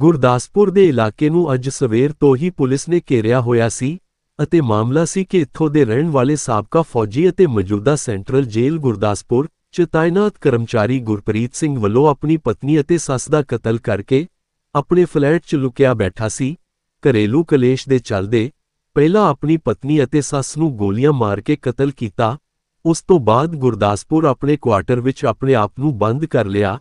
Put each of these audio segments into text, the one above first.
ਗੁਰਦਾਸਪੁਰ ਦੇ ਇਲਾਕੇ ਨੂੰ ਅੱਜ ਸਵੇਰ ਤੋਂ ਹੀ ਪੁਲਿਸ ਨੇ ਘੇਰਿਆ ਹੋਇਆ ਸੀ ਅਤੇ ਮਾਮਲਾ ਸੀ ਕਿ ਇੱਥੋਂ ਦੇ ਰਹਿਣ ਵਾਲੇ ਸਾਬਕਾ ਫੌਜੀ ਅਤੇ ਮੌਜੂਦਾ ਸੈਂਟਰਲ ਜੇਲ੍ਹ ਗੁਰਦਾਸਪੁਰ 'ਚ ਤਾਇਨਾਤ ਕਰਮਚਾਰੀ ਗੁਰਪ੍ਰੀਤ ਸਿੰਘ ਵੱਲੋਂ ਆਪਣੀ ਪਤਨੀ ਅਤੇ ਸੱਸ ਦਾ ਕਤਲ ਕਰਕੇ ਆਪਣੇ ਫਲੈਟ 'ਚ ਲੁਕਿਆ ਬੈਠਾ ਸੀ। ਘਰੇਲੂ ਕਲੇਸ਼ ਦੇ ਚੱਲਦੇ ਪਹਿਲਾਂ ਆਪਣੀ ਪਤਨੀ ਅਤੇ ਸੱਸ ਨੂੰ ਗੋਲੀਆਂ ਮਾਰ ਕੇ ਕਤਲ ਕੀਤਾ, ਉਸ ਤੋਂ ਬਾਅਦ ਗੁਰਦਾਸਪੁਰ ਆਪਣੇ ਕੁਆਟਰ ਵਿੱਚ ਆਪਣੇ ਆਪ ਨੂੰ ਬੰਦ ਕਰ ਲਿਆ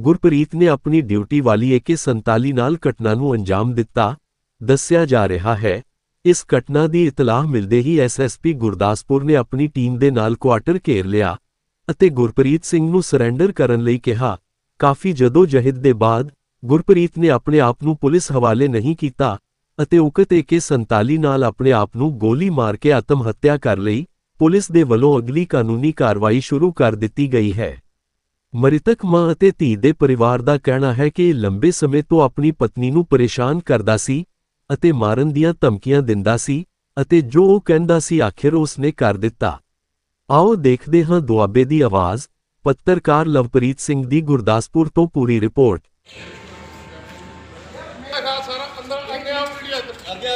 ਗੁਰਪ੍ਰੀਤ ਨੇ ਆਪਣੀ ਡਿਊਟੀ ਵਾਲੀ AK47 ਨਾਲ ਘਟਨਾ ਨੂੰ ਅੰਜਾਮ ਦਿੱਤਾ। ਦੱਸਿਆ ਜਾ ਰਿਹਾ ਹੈ, ਇਸ ਘਟਨਾ ਦੀ ਇਤਲਾਹ ਮਿਲਦੇ ਹੀ ਐਸਐਸਪੀ ਗੁਰਦਾਸਪੁਰ ਨੇ ਆਪਣੀ ਟੀਮ ਦੇ ਨਾਲ ਕੁਆਟਰ ਘੇਰ ਲਿਆ ਅਤੇ ਗੁਰਪ੍ਰੀਤ ਸਿੰਘ ਨੂੰ ਸਰੈਂਡਰ ਕਰਨ ਲਈ ਕਿਹਾ। ਕਾਫੀ ਜਦੋਂ ਜਹਿਦ ਦੇ ਬਾਅਦ ਗੁਰਪ੍ਰੀਤ ਨੇ ਆਪਣੇ ਆਪ ਨੂੰ ਪੁਲਿਸ ਹਵਾਲੇ ਨਹੀਂ ਕੀਤਾ ਅਤੇ ਉਕਤ AK47 ਨਾਲ ਆਪਣੇ ਆਪ ਨੂੰ ਗੋਲੀ ਮਾਰ ਕੇ ਆਤਮ ਹੱਤਿਆ ਕਰ ਲਈ, ਪੁਲਿਸ ਦੇ ਵੱਲੋਂ ਅਗਲੀ ਕਾਨੂੰਨੀ ਕਾਰਵਾਈ ਸ਼ੁਰੂ ਕਰ ਦਿੱਤੀ ਗਈ ਹੈ। ਮ੍ਰਿਤਕ ਮਾਂ ਅਤੇ ਧੀ ਦੇ ਪਰਿਵਾਰ ਦਾ ਕਹਿਣਾ ਹੈ ਕਿ ਇਹ ਲੰਬੇ ਸਮੇਂ ਤੋਂ ਆਪਣੀ ਪਤਨੀ ਨੂੰ ਪਰੇਸ਼ਾਨ ਕਰਦਾ ਸੀ ਅਤੇ ਮਾਰਨ ਦੀਆਂ ਧਮਕੀਆਂ ਦਿੰਦਾ ਸੀ ਅਤੇ ਜੋ ਉਹ ਕਹਿੰਦਾ ਸੀ ਆਖਿਰ ਉਸ ਨੇ ਕਰ ਦਿੱਤਾ। ਆਓ ਦੇਖਦੇ ਹਾਂ ਦੁਆਬੇ ਦੀ ਆਵਾਜ਼, ਪੱਤਰਕਾਰ ਲਵਪ੍ਰੀਤ ਸਿੰਘ ਦੀ ਗੁਰਦਾਸਪੁਰ ਤੋਂ ਪੂਰੀ ਰਿਪੋਰਟ। ਅੱਗੇ ਆ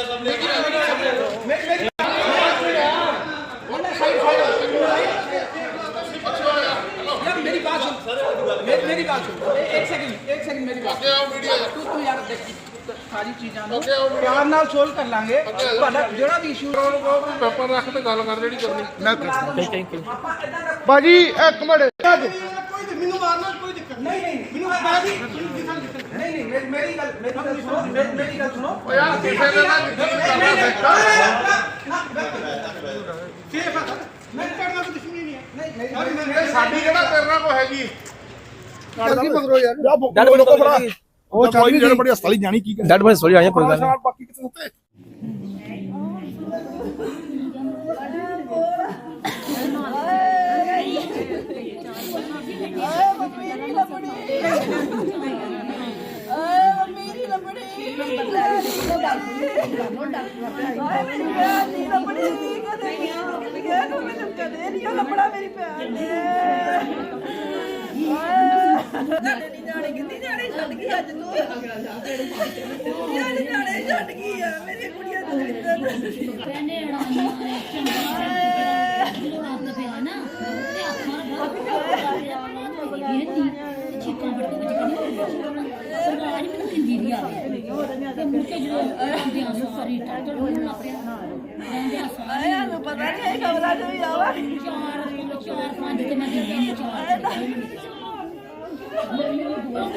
ਗੱਲ ਸੁਣ ਮੇਰੀ ਗੱਲ ਸੁਣ। ਇੱਕ ਸੈਕਿੰਡ ਇੱਕ ਸੈਕਿੰਡ ਮੇਰੀ ਗੱਲ ਤੂੰ ਤੂੰ ਯਾਰ ਦੇਖ ਸਾਰੀ ਚੀਜ਼ਾਂ ਨੂੰ ਪਿਆਰ ਨਾਲ ਸੋਲਵ ਕਰ ਲਾਂਗੇ। ਤੁਹਾਡਾ ਜਿਹੜਾ ਵੀ ਇਸ਼ੂ ਪੇਪਰ ਰੱਖ ਤੇ ਗੱਲ ਕਰ ਜਿਹੜੀ ਕਰਨੀ। ਥੈਂਕ ਯੂ ਬਾਜੀ ਇੱਕ ਮਿੰਟ ਕੋਈ ਮੈਨੂੰ ਮਾਰਨਾ ਕੋਈ ਦਿੱਕਤ ਨਹੀਂ ਨਹੀਂ। ਮੈਨੂੰ ਬਾਜੀ ਨਹੀਂ ਨਹੀਂ ਮੇਰੀ ਗੱਲ ਮੇਰੀ ਗੱਲ ਸੁਣੋ। ਮੇਰੀ ਗੱਲ ਸੁਣੋ। ਓ ਯਾਰ ਕਿਸੇ ਦਾ ਨਹੀਂ। ਨਹੀਂ ਹੈ ਨਹੀਂ ਨਹੀਂ ਸਾਡੀ ਕਿਹੜਾ ਤੇਰੇ ਨਾਲ ਕੋ ਹੈਗੀ। ਕੀ ਮਗਰੋ ਯਾਰ। ਡੈਡ ਬੋਡੀ ਤੋਂ ਫੜਾ। ਉਹ ਨਹੀਂ ਜਿਹੜੇ ਬੜੀ ਹਸਪਤਾਲੀ ਜਾਣੀ ਕੀ ਕਰ ਡੈਡ ਬੋਡੀ ਸੋਰੀ ਆਇਆ ਕੋਈ ਗੱਲ ਨਹੀਂ। ਬਾਕੀ ਕਿਤੇ ਸੁੱਤੇ ਮੇਰੀ ਲੱਭੜੀ ਆਏ ਮੇਰੀ ਲੱਭੜੀ ਆਏ ਮੇਰੀ ਭੈਣ ਦੀ ਲੱਭੜੀ ਕਦੇ ਗਿਆ ਕੋ ਮੈਨੂੰ ਕਦੇ ਨਹੀਂ ਲੱਭੜਾ ਮੇਰੀ ਭੈਣ ਨੇ ਆਏ ਨੀ ਜਾਣੇ ਕਿੰਨੀ ਜਾਣੇ ਛੱਡ ਗਈ ਅੱਜ ਤੂੰ ਜਾਣੇ ਜਾਣੇ ਛੱਡ ਗਈ ਆ ਮੇਰੀ ਕੁੜੀਆਂ ਦਲਿੱਦਰ ਕਹਿੰਦੇ ਅੜਾਈਆਂ ਚੰਗਾ ਜਦੋਂ ਰਾਤ ਪਿਆ ਨਾ ਤੇ ਆਖਾਂ ਇਹ ਨਹੀਂ ਚੀਕਾਂ ਫੜ ਕੇ ਵਿੱਚ ਸਰਕਾਰ ਹੀ ਮੈਨੂੰ ਕਿੰਦੀ ਦੀ ਆਵੇ ਤੇ ਮੁੜ ਕੇ ਜਦੋਂ ਆਉਂਦੇ ਆ ਸਾਰੀ ਟੱਟਰ ਹੋਣ ਲੱਗ ਪਿਆ ਰਹਿੰਦੇ ਆ ਸਾਰੇ। ਆਇਆ ਨੂੰ ਪਤਾ ਨਹੀਂ ਇਹ ਖਬਰਾਂ ਤੋਂ ਹੀ ਆਵਾ। ਚਾਰ ਚਾਰ ਪੰਜ ਤੇ ਮੈਂ ਦਿੰਦੀ ਚਾਰ ਉਹ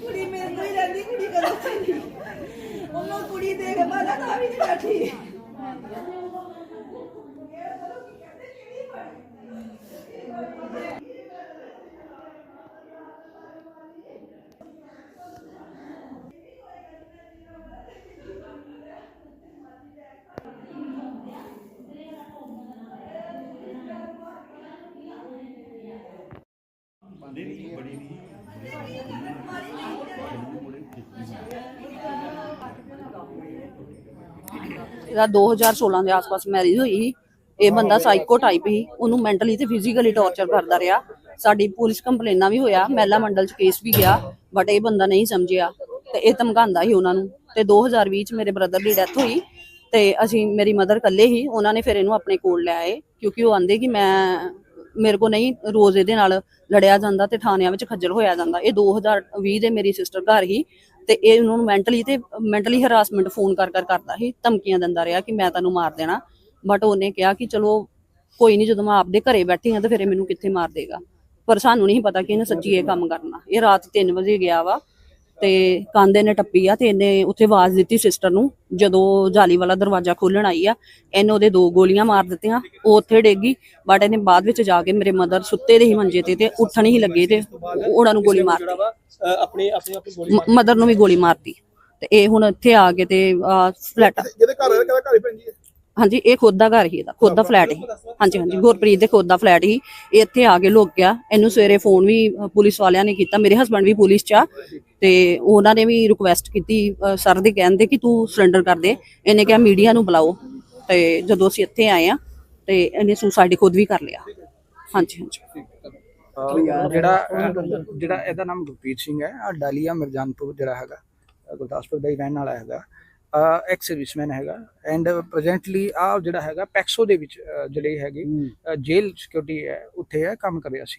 ਕੁੜੀ ਮੇਰੇ ਤੋਂ ਹੀ ਰਹਿੰਦੀ ਕੁੜੀ ਕਦੋਂ ਚਲੀ ਉਹਨੂੰ ਕੁੜੀ ਦੇਖ ਮਾਰਾ ਤਾਂ ਵੀ ਨਹੀਂ ਬੈਠੀ। ਇਹਦਾ 2016 ਦੇ ਆਸ-ਪਾਸ ਮੈਰਿਜ ਹੋਈ ਸੀ ਇਹ ਬੰਦਾ ਸਾਈਕੋ ਟਾਈਪ ਸੀ ਉਹਨੂੰ ਮੈਂਟਲੀ ਤੇ ਫਿਜ਼ੀਕਲੀ ਟੌਰਚਰ ਕਰਦਾ ਰਿਹਾ। ਸਾਡੀ ਪੁਲਿਸ ਕੰਪਲੇਨਾਂ ਵੀ ਹੋਇਆ ਮਹਿਲਾ ਮੰਡਲ ਚ ਕੇਸ ਵੀ ਗਿਆ ਬਟ ਇਹ ਬੰਦਾ ਨਹੀਂ ਸਮਝਿਆ ਤੇ ਇਹ ਧਮਕਾਉਂਦਾ ਸੀ ਉਹਨਾਂ ਨੂੰ। ਤੇ 2020 ਚ ਮੇਰੇ ਬ੍ਰਦਰ ਦੀ ਡੈਥ ਹੋਈ ਤੇ ਅਸੀਂ ਮੇਰੀ ਮਦਰ ਇਕੱਲੇ ਹੀ ਉਹਨਾਂ ਨੇ ਫਿਰ ਇਹਨੂੰ ਆਪਣੇ ਕੋਲ ਲੈ ਆਏ ਕਿਉਂਕਿ ਉਹ ਆਂਦੇ ਕਿ ਮੈਂ ਮੇਰੇ ਕੋ ਨਹੀਂ ਰੋਜ਼ ਇਹਦੇ ਨਾਲ ਲੜਿਆ ਜਾਂਦਾ ਤੇ ਥਾਣਿਆਂ ਵਿੱਚ ਖੱਜਲ ਹੋਇਆ ਜਾਂਦਾ। ਇਹ 2020 ਦੇ ਮੇਰੀ ਸਿਸਟਰ ਘਰ ਹੀ ਤੇ ਇਹ ਉਹਨਾਂ ਨੂੰ ਮੈਂਟਲੀ ਤੇ ਮੈਂਟਲੀ ਹਰਾਸਮੈਂਟ ਫੋਨ ਕਰ ਕਰ ਕਰਦਾ ਸੀ, ਧਮਕੀਆਂ ਦਿੰਦਾ ਰਿਹਾ ਕਿ ਮੈਂ ਤੈਨੂੰ ਮਾਰ ਦੇਣਾ। ਬਟ ਉਹਨੇ ਕਿਹਾ ਕਿ ਚਲੋ ਕੋਈ ਨਹੀਂ ਜਦੋਂ ਮੈਂ ਆਪਦੇ ਘਰੇ ਬੈਠੀ ਹਾਂ ਤਾਂ ਫਿਰ ਇਹ ਮੈਨੂੰ ਕਿੱਥੇ ਮਾਰ ਦੇਗਾ। ਪਰ ਸਾਨੂੰ ਨਹੀਂ ਪਤਾ ਕਿ ਇਹਨੇ ਸੱਚੀ ਇਹ ਕੰਮ ਕਰਨਾ। ਇਹ ਰਾਤ 3 ਵਜੇ ਗਿਆ ਵਾ। ਤੇ ਕਾਂਦੇ ਨੇ ਟੱਪੀ ਆ ਤੇ ਇਹਨੇ ਉੱਥੇ ਆਵਾਜ਼ ਦਿੱਤੀ ਸਿਸਟਰ ਨੂੰ ਜਦੋਂ ਜਾਲੀ ਵਾਲਾ ਦਰਵਾਜ਼ਾ ਖੋਲਣ ਆਈ ਆ ਇਹਨੇ ਉਹਦੇ ਦੋ ਗੋਲੀਆਂ ਮਾਰ ਦਿੱਤੀਆਂ ਉਹ ਉੱਥੇ ਡੇਗੀ ਬਟ ਇਹਨੇ ਬਾਅਦ ਵਿੱਚ ਜਾ ਕੇ ਮੇਰੇ ਮਦਰ ਸੁੱਤੇ ਦੇ ਹੀ ਮੰਜੇ ਤੇ ਤੇ ਉੱਠਣ ਹੀ ਲੱਗੇ ਤੇ ਉਹਨਾਂ ਨੂੰ ਗੋਲੀ ਮਾਰਤੀ। ਆਪਣੇ ਆਪਣੇ ਆਪਣੀ ਗੋਲੀ ਮਦਰ ਨੂੰ ਵੀ ਗੋਲੀ ਮਾਰਤੀ। ਤੇ ਇਹ ਹੁਣ ਇੱਥੇ ਆ ਕੇ ਤੇ ਫਲੈਟ ਜਿਹਦੇ ਘਰ ਹੈ ਕਿਹਦਾ ਘਰ ਹੀ ਪੈਂਦੀ ਹੈ ਹਾਂਜੀ ਇਹ ਖੁਦ ਦਾ ਘਰ ਹੀ ਇਹਦਾ ਖੁਦ ਦਾ ਫਲੈਟ ਹੀ। ਹਾਂਜੀ ਹਾਂਜੀ ਗੁਰਪ੍ਰੀਤ ਦੇ ਖੁਦ ਦਾ ਫਲੈਟ ਹੀ। ਇਹ ਇੱਥੇ ਆ ਕੇ ਲੁਕ ਗਿਆ। ਇਹਨੂੰ ਸਵੇਰੇ ਫੋਨ ਵੀ ਪੁਲਿਸ ਵਾਲਿਆਂ ਨੇ ਕੀਤਾ। ਮੇਰੇ ਹਸਬੰਡ ਵੀ ਪੁਲਿਸ 'ਚ ਆ। ਤੇ ਉਹਨਾਂ ਨੇ ਵੀ ਰਿਕੁਐਸਟ ਕੀਤੀ ਸਰ ਦੇ ਕਹਿੰਦੇ ਕਿ ਤੂੰ ਸਰੈਂਡਰ ਕਰ ਦੇ। ਇਹਨੇ ਕਿਹਾ ਮੀਡੀਆ ਨੂੰ ਬੁਲਾਓ। ਤੇ ਜਦੋਂ ਅਸੀਂ ਇੱਥੇ ਆਏ ਆ ਤੇ ਇਹਨੇ ਸੁਸਾਈਡ ਖੁਦ ਵੀ ਕਰ ਲਿਆ। ਹਾਂਜੀ ਹਾਂਜੀ। ਜਿਹੜਾ ਜਿਹੜਾ ਇਹਦਾ ਨਾਮ ਗੁਰਪ੍ਰੀਤ ਸਿੰਘ ਹੈ ਆ ਡਾਲੀਆ ਮਿਰਜਾਨਪੁਰ ਜਿਹੜਾ ਹੈਗਾ ਗੁਰਦਾਸਪੁਰ ਦਾ ਹੀ ਰਹਿਣ ਵਾਲਾ ਹੈਗਾ ਐਕਸ ਸਰਵਿਸਮੈਨ ਹੈਗਾ ਐਂਡ ਪ੍ਰੈਜ਼ੈਂਟਲੀ ਆ ਜਿਹੜਾ ਹੈਗਾ ਪੈਕਸੋ ਦੇ ਵਿੱਚ ਜਿਹੜੀ ਹੈਗੀ ਜੇਲ ਸਿਕਿਉਰਿਟੀ ਹੈ ਉੱਥੇ ਹੈ ਕੰਮ ਕਰ ਰਿਹਾ ਸੀ।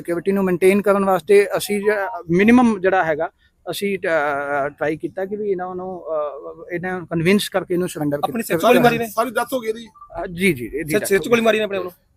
ਸਿਕਿਉਰਿਟੀ ਨੂੰ ਮੇਨਟੇਨ ਕਰਨ ਵਾਸਤੇ ਅਸੀਂ ਮਿਨੀਮਮ ਜਿਹੜਾ ਹੈਗਾ ਅਸੀਂ ਟਰਾਈ ਕੀਤਾ ਕਿ ਵੀ ਇਹਨਾਂ ਨੂੰ ਇਹਨਾਂ ਨੂੰ ਕਨਵਿੰਸ ਕਰਕੇ ਇਹਨੂੰ ਸਰੈਂਡਰ ਆਪਣੀ ਸਿਰ 'ਚ ਗੋਲੀ ਮਾਰੀ ਨੇ? ਸਾਰੀ ਇਹਦੀ। ਜੀ ਜੀ ਇਹਦੀ ਸਿਰ ਸਿਰ 'ਚ ਗੋਲੀ ਮਾਰੀ ਨੇ ਆਪਣੇ ਵੱਲੋਂ?